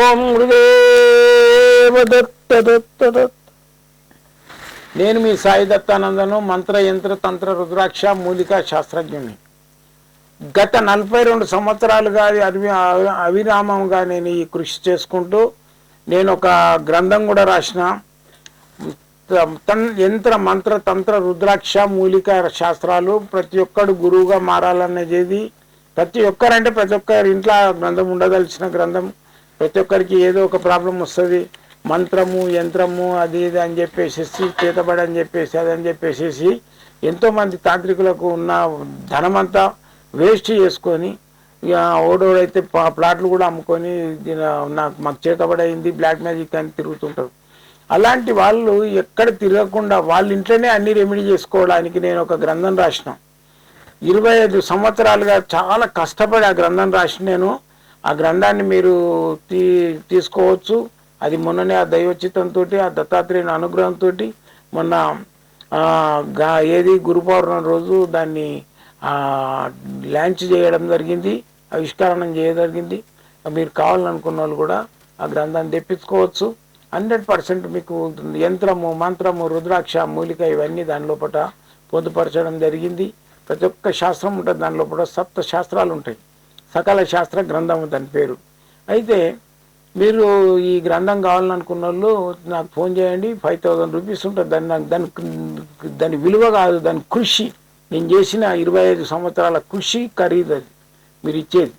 ఓం గురుదేవ దత్త దత్త నేను మీ సాయి దత్తానందను మంత్ర యంత్ర తంత్ర రుద్రాక్ష మూలికా శాస్త్రజ్ఞుని. గత నలభై రెండు సంవత్సరాలుగా అవి అవిరామంగా నేను ఈ కృషి చేసుకుంటూ నేను ఒక గ్రంథం కూడా రాసిన. తన్ యంత్ర మంత్ర తంత్ర రుద్రాక్ష మూలిక శాస్త్రాలు ప్రతి ఒక్కడు గురువుగా మారాలనేది ప్రతి ఒక్కరంటే ప్రతి ఒక్కరి ఇంట్లో గ్రంథం ఉండదలిచిన గ్రంథం. ప్రతి ఒక్కరికి ఏదో ఒక ప్రాబ్లం వస్తుంది. మంత్రము యంత్రము అది ఇది అని చెప్పేసేసి చేతబడి అని చెప్పేసి అది అని చెప్పేసేసి ఎంతోమంది తాంత్రికులకు ఉన్న ధనమంతా వేస్ట్ చేసుకొని ఇక ఓడోడైతే ప్లాట్లు కూడా అమ్ముకొని నాకు మాకు చేతబడి బ్లాక్ మ్యాజిక్ అని తిరుగుతుంటారు. అలాంటి వాళ్ళు ఎక్కడ తిరగకుండా వాళ్ళ ఇంట్లోనే అన్ని రెమెడీ చేసుకోవడానికి నేను ఒక గ్రంథం రాసిన. ఇరవై ఐదు సంవత్సరాలుగా చాలా కష్టపడి ఆ గ్రంథం రాసి నేను ఆ గ్రంథాన్ని మీరు తీ తీసుకోవచ్చు. అది మొన్ననే ఆ దైవచితంతో ఆ దత్తాత్రేయుని అనుగ్రహంతో మొన్న ఏది గురు పౌర్ణమి రోజు దాన్ని లాంచ్ చేయడం జరిగింది ఆవిష్కరణం చేయడం జరిగింది. మీరు కావాలనుకున్న వాళ్ళు కూడా ఆ గ్రంథాన్ని తెప్పించుకోవచ్చు. హండ్రెడ్ పర్సెంట్ మీకు యంత్రము మంత్రము రుద్రాక్ష మూలిక ఇవన్నీ దాని లోపల పొందుపరచడం జరిగింది. ప్రతి ఒక్క శాస్త్రం ఉంటుంది. దాని లోపల సప్త శాస్త్రాలు ఉంటాయి. సకల శాస్త్ర గ్రంథం దాని పేరు. అయితే మీరు ఈ గ్రంథం కావాలనుకున్న వాళ్ళు నాకు ఫోన్ చేయండి ఫైవ్ థౌజండ్ రూపీస్ ఉంటుంది. దాన్ని నాకు దాని దాని విలువ కాదు దాని కృషి. నేను చేసిన ఇరవై ఐదు సంవత్సరాల కృషి ఖరీదు అది. మీరు ఇచ్చేది.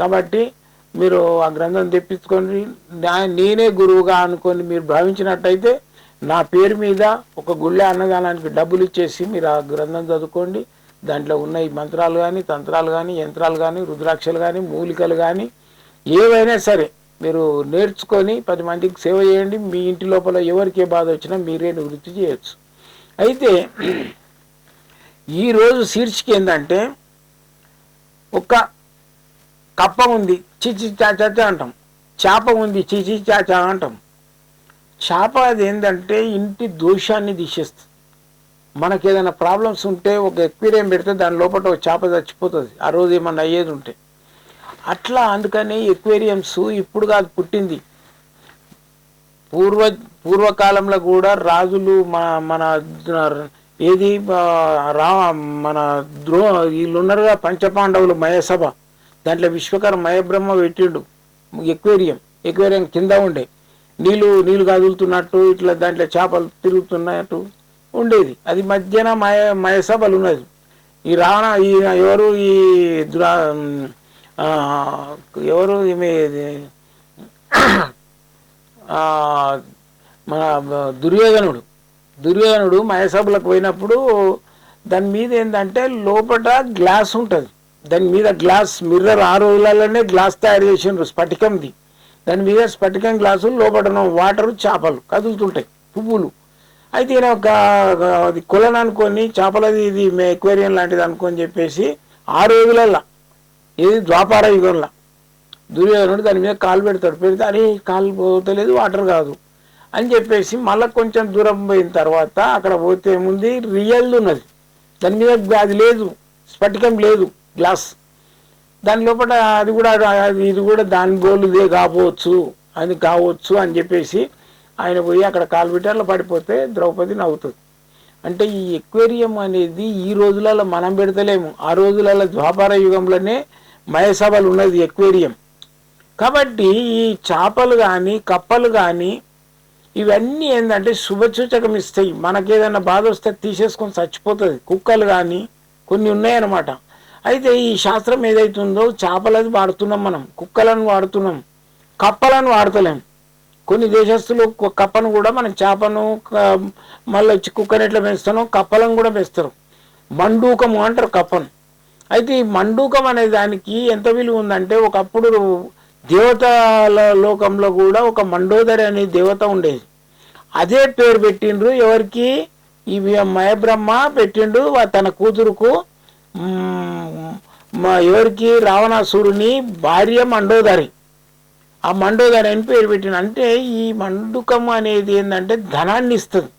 కాబట్టి మీరు ఆ గ్రంథం తెప్పించుకొని నా- నేనే గురువుగా అనుకొని మీరు భావించినట్టయితే నా పేరు మీద ఒక గుళ్ళె అన్నదానానికి డబ్బులు ఇచ్చేసి మీరు ఆ గ్రంథం చదువుకోండి. దాంట్లో ఉన్న ఈ మంత్రాలు కానీ తంత్రాలు కానీ యంత్రాలు కానీ రుద్రాక్షలు కానీ మూలికలు కానీ ఏవైనా సరే మీరు నేర్చుకొని పది మందికి సేవ చేయండి. మీ ఇంటి లోపల ఎవరికి ఏ బాధ వచ్చినా మీరే నివృత్తి చేయొచ్చు. అయితే ఈరోజు శీర్షిక ఏంటంటే ఒక కప్ప ఉంది. చిచి చాచా అంటాం. చేప ఉంది. చిచి చాచా అంటాం. చేప అది ఏంటంటే ఇంటి దోషాన్ని తీసేస్తుంది. మనకి ఏదైనా ప్రాబ్లమ్స్ ఉంటే ఒక ఎక్వేరియం పెడితే దాని లోపల ఒక చేప చచ్చిపోతుంది. ఆ రోజు ఏమన్నా అయ్యేది ఉంటే. అట్లా అందుకని ఎక్వేరియంస్ ఇప్పుడు కాదు పుట్టింది. పూర్వ పూర్వకాలంలో కూడా రాజులు మన మన ఏది రా మన ద్రో వీళ్ళు ఉన్నారుగా పంచపాండవులు మయసభ దాంట్లో విశ్వకర్మ మయబ్రహ్మ పెట్టిండు. ఎక్వేరియం ఎక్వేరియం కింద ఉండే. నీళ్ళు నీళ్ళు కదులుతున్నట్టు ఇట్లా దాంట్లో చేపలు తిరుగుతున్నట్టు. ఉండేది. అది మధ్యన మయ మయసభలు ఉన్నది. ఈ రావణ ఈ ఎవరు ఈ దురా ఎవరు ఈమె మన దుర్యోధనుడు. దుర్యోధనుడు మయసభలకు పోయినప్పుడు దాని మీద ఏంటంటే లోపల గ్లాస్ ఉంటుంది. దాని మీద గ్లాస్ మిర్రర్ ఆ రోజులలోనే గ్లాస్ తయారు చేసిండ్రు స్ఫటికంది. దాని మీద స్ఫటికం గ్లాసు లోపల వాటర్ చేపలు కదులుతుంటాయి. పువ్వులు. అయితే ఈయన ఒక అది కులను అనుకొని చేపలది ఇది ఎక్వేరియం లాంటిది అనుకొని చెప్పేసి ఆ రోజులల్లో ఇది ద్వాపార యుగంలో. దుర్యోధనుడు దాని మీద కాలు పెడతాడు. పెడితే అని కాలు పోతలేదు వాటర్ కాదు అని చెప్పేసి మళ్ళీ కొంచెం దూరం పోయిన తర్వాత అక్కడ పోతే ఏముంది రియల్ ఉన్నది. దాని మీద అది లేదు స్ఫటికం లేదు గ్లాస్. దాని లోపల అది కూడా అది ఇది కూడా దాని బోలుదే కాపోవచ్చు అది కావచ్చు అని చెప్పేసి ఆయన పోయి అక్కడ కాలు పడిపోతే ద్రౌపది నవ్వుతుంది. అంటే ఈ ఎక్వేరియం అనేది ఈ రోజులలో మనం పెడతలేము. ఆ రోజులలో ద్వాపార యుగంలోనే మయసభలు ఉన్నది ఎక్వేరియం. కాబట్టి ఈ చేపలు కానీ కప్పలు కానీ ఇవన్నీ ఏంటంటే శుభసూచకం ఇస్తాయి. మనకేదైనా బాధ వస్తే తీసేసుకొని చచ్చిపోతుంది. కుక్కలు కానీ కొన్ని ఉన్నాయన్నమాట. అయితే ఈ శాస్త్రం ఏదైతుందో చేపలది వాడుతున్నాం మనం. కుక్కలను వాడుతున్నాం. కప్పలను వాడతలేం. కొన్ని దేశస్తులు కప్పను కూడా మనం చేపను మళ్ళీ వచ్చి కుక్కని ఎట్లా కప్పలను కూడా పెంచుతారు. మండూకము అంటారు కప్పను. అయితే ఈ మండూకం అనే దానికి ఎంత విలువ ఉందంటే ఒకప్పుడు దేవతల లోకంలో కూడా ఒక మండోదరి అనే దేవత ఉండేది. అదే పేరు పెట్టిండ్రు ఎవరికి? ఈ మయబ్రహ్మ పెట్టిండు తన కూతురుకు. మా ఎవరికి? రావణాసురుని భార్య మండోదరి. ఆ మండోదరి అని పేరు పెట్టిన అంటే ఈ మండుకం అనేది ఏంటంటే ధనాన్ని ఇస్తుంది.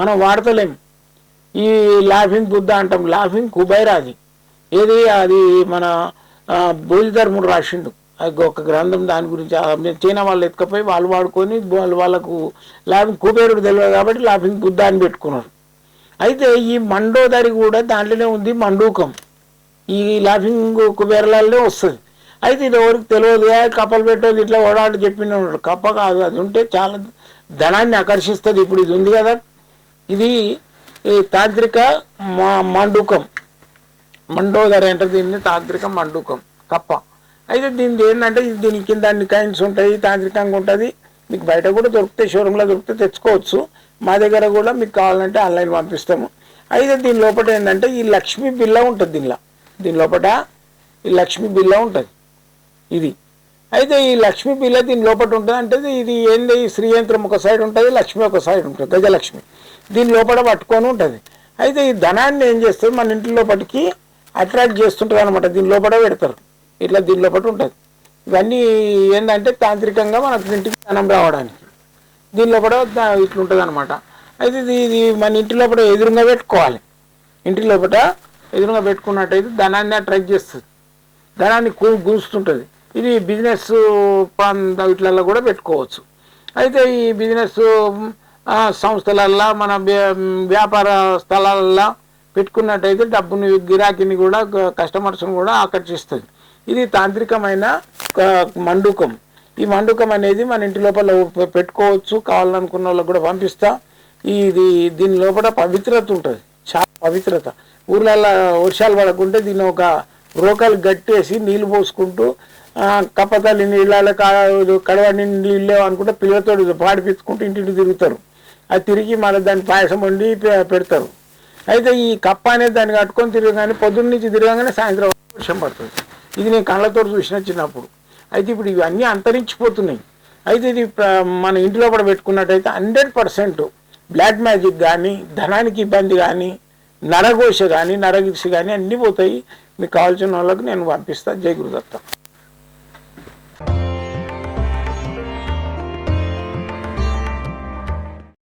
మనం వాడతలేం. ఈ లాఫింగ్ బుద్ధ అంటాం లాఫింగ్ కుబైరాది ఏది అది మన బోధిధర్ముడు రాసిండు. అది ఒక గ్రంథం దాని గురించి చైనా వాళ్ళు ఎత్తుకపోయి వాళ్ళు వాడుకొని వాళ్ళు వాళ్ళకు లాఫింగ్ కుబేరుడు తెలియదు కాబట్టి లాఫింగ్ బుద్ధ అని పెట్టుకున్నారు. అయితే ఈ మండోదరి కూడా దాంట్లోనే ఉంది మండూకం. ఈ లాఫింగ్ కుబేరలాలనే వస్తుంది. అయితే ఇది ఎవరికి తెలియదు కప్పలు పెట్టేది ఇట్లా ఓడాడు చెప్పిన కప్ప కాదు అది ఉంటే చాలా ధనాన్ని ఆకర్షిస్తుంది. ఇప్పుడు ఇది ఉంది కదా? ఇది ఈ తాంత్రిక మా- మండోదర అంటే దీన్ని తాంత్రిక మండుకం కప్ప. అయితే దీనిది ఏంటంటే దీని కింద అన్ని కైండ్స్ ఉంటాయి తాంత్రికంగా ఉంటుంది. మీకు బయట కూడా దొరికితే షోరూంలో దొరికితే తెచ్చుకోవచ్చు. మా దగ్గర కూడా మీకు కావాలంటే ఆన్లైన్ పంపిస్తాము. అయితే దీని లోపల ఏంటంటే ఈ లక్ష్మీ బిల్ల ఉంటుంది దీనిలో. దీని లోపల ఈ లక్ష్మీ బిల్ల ఉంటుంది. ఇది. అయితే ఈ లక్ష్మీ పిల్ల దీని లోపల ఉంటుంది అంటే ఇది ఏంది? ఈ శ్రీయంత్రం ఒక సైడ్ ఉంటుంది లక్ష్మి ఒక సైడ్ ఉంటుంది గజలక్ష్మి. దీని లోపల పట్టుకొని ఉంటుంది. అయితే ఈ ధనాన్ని ఏం చేస్తుంది మన ఇంటి లోపలికి అట్రాక్ట్ చేస్తుంటుంది అనమాట దీని లోపల పెడతారు. ఇట్లా దీని లోపల ఉంటుంది. ఇవన్నీ ఏంటంటే తాంత్రికంగా మనకు ఇంటికి ధనం రావడానికి. దీని లోపల ఇట్లా ఉంటుంది అనమాట అయితే ఇది ఇది మన ఇంటి లోపల ఎదురుగా పెట్టుకోవాలి. ఇంటి లోపల ఎదురుగా పెట్టుకున్నట్టయితే ధనాన్ని అట్రాక్ట్ చేస్తుంది. ధనాన్ని గుంజుతుంటుంది. ఇది బిజినెస్ ప్రాంత వీటిలలో కూడా పెట్టుకోవచ్చు. అయితే ఈ బిజినెస్ సంస్థలల్లో మన వ్యాపార స్థలాలల్లో పెట్టుకున్నట్టయితే డబ్బుని గిరాకీని కూడా కస్టమర్స్ని కూడా ఆకర్షిస్తుంది. ఇది తాంత్రికమైన ఒక ఈ మండుకం అనేది మన ఇంటి లోపల పెట్టుకోవచ్చు. కావాలనుకున్న వాళ్ళకి కూడా పంపిస్తా. ఇది దీని లోపల పవిత్రత ఉంటుంది. చాలా పవిత్రత. ఊర్లలో వర్షాలు పడకుంటే దీన్ని ఒక రోకలు గట్టేసి నీళ్ళు పోసుకుంటూ ఆ, కప్పతల్లి నీళ్ళ కడవ నీళ్ళు అనుకుంటే పిల్లలతో పాడిపించుకుంటూ ఇంటింటి తిరుగుతారు. అది తిరిగి మళ్ళీ దాన్ని పాయసం వండి పెడతారు. అయితే ఈ కప్ప అనేది దాన్ని కట్టుకొని తిరగగానే పొద్దున్న నుంచి తిరగగానే సాయంత్రం వర్షం పడుతుంది. ఇది నేను కళ్ళతో చూసిన చిన్నప్పుడు. అయితే ఇప్పుడు ఇవన్నీ అంతరించిపోతున్నాయి. అయితే ఇది మన ఇంటి లోపల పెట్టుకున్నట్టయితే హండ్రెడ్ పర్సెంట్ బ్లాక్ మ్యాజిక్ కానీ ధనానికి ఇబ్బంది కానీ నరఘోష కానీ నరగిషి కానీ అన్నీ పోతాయి. మీకు కావాల్సిన వాళ్ళకి నేను పంపిస్తాను జై గురుదత్త.